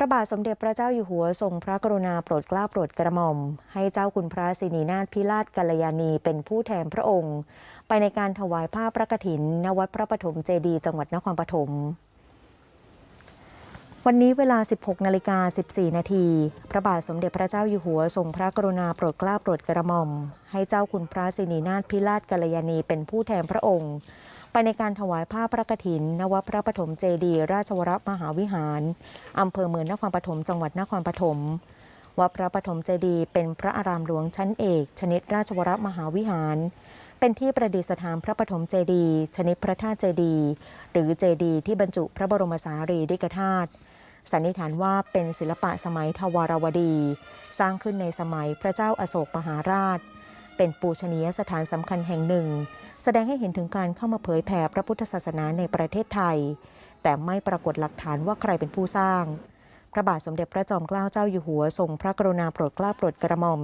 ระบาทสมเด็จพระเจ้าอยู่หัวทรงพระกรุณาโปรดเกล้าโปรดกระหม่อม ให้เจ้าคุณพระสินีนาถพิราชกัลยาณีเป็นผู้แทนพระองค์ ไปในการถวายผ้าพระกฐินณวัดพระปฐมเจดีจังหวัดนครปฐมวันนี้เวลา 16 นาฬิกา 14 นาที พระบาทสมเด็จพระเจ้าอยู่หัวทรงพระกรุณาโปรดเกล้าโปรดกระหม่อม ให้เจ้าคุณพระสินีนาถพิราชกัลยาณีเป็นผู้แทนพระองค์ ไปในการถวายผ้าพระกฐินณวัดพระปฐมเจดี ราชวรมหาวิหาร อำเภอเมืองนครปฐมจังหวัดนครปฐมวัดพระปฐมเจดีเป็นพระอารามหลวงชั้นเอก ชนิดราชวรมหาวิหาร เป็นที่ประดิษฐานพระปฐมเจดีชนิดพระธาตุเจดี หรือเจดีที่บรรจุพระบรมสารีริกธาตุสันนิษฐานว่าเป็นศิลปะสมัยทวารวดี สร้างขึ้นในสมัยพระเจ้าอาโศกมหาราช เป็นปูชนียสถานสำคัญแห่งหนึ่ง แสดงให้เห็นถึงการเข้ามาเผยแผ่พระพุทธศาสนาในประเทศไทย แต่ไม่ปรากฏหลักฐานว่าใครเป็นผู้สร้าง พระบาทสมเด็จพระจอมเกล้าเจ้าอยู่หัวทรงพระกรุณาโปรดเกล้าโปรดกระหม่อม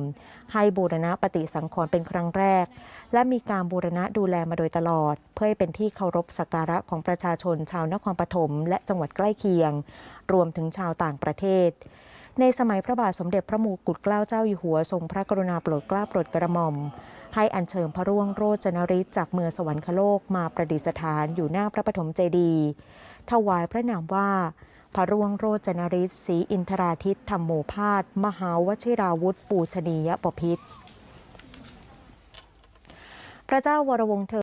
ให้บูรณะปฏิสังขรณ์เป็นครั้งแรก และมีการบูรณะดูแลมาโดยตลอด เพื่อให้เป็นที่เคารพสักการะของประชาชนชาวนครปฐมและจังหวัดใกล้เคียง รวมถึงชาวต่างประเทศ ในสมัยพระบาทสมเด็จพระมงกุฎเกล้าเจ้าอยู่หัวทรงพระกรุณาโปรดเกล้าโปรดกระหม่อม ให้อัญเชิญพระร่วงโรจนฤทธิ์จากเมืองสวรรคโลกมาประดิษฐานอยู่หน้าพระปฐมเจดีย์ถวายพระนามว่า พระร่วงโรจนฤทธิ์ศรีอินทราทิตธรรมโมพาสมหาวชิราวุธปูชนียบพิษพระเจ้าวรวงศ์เธอ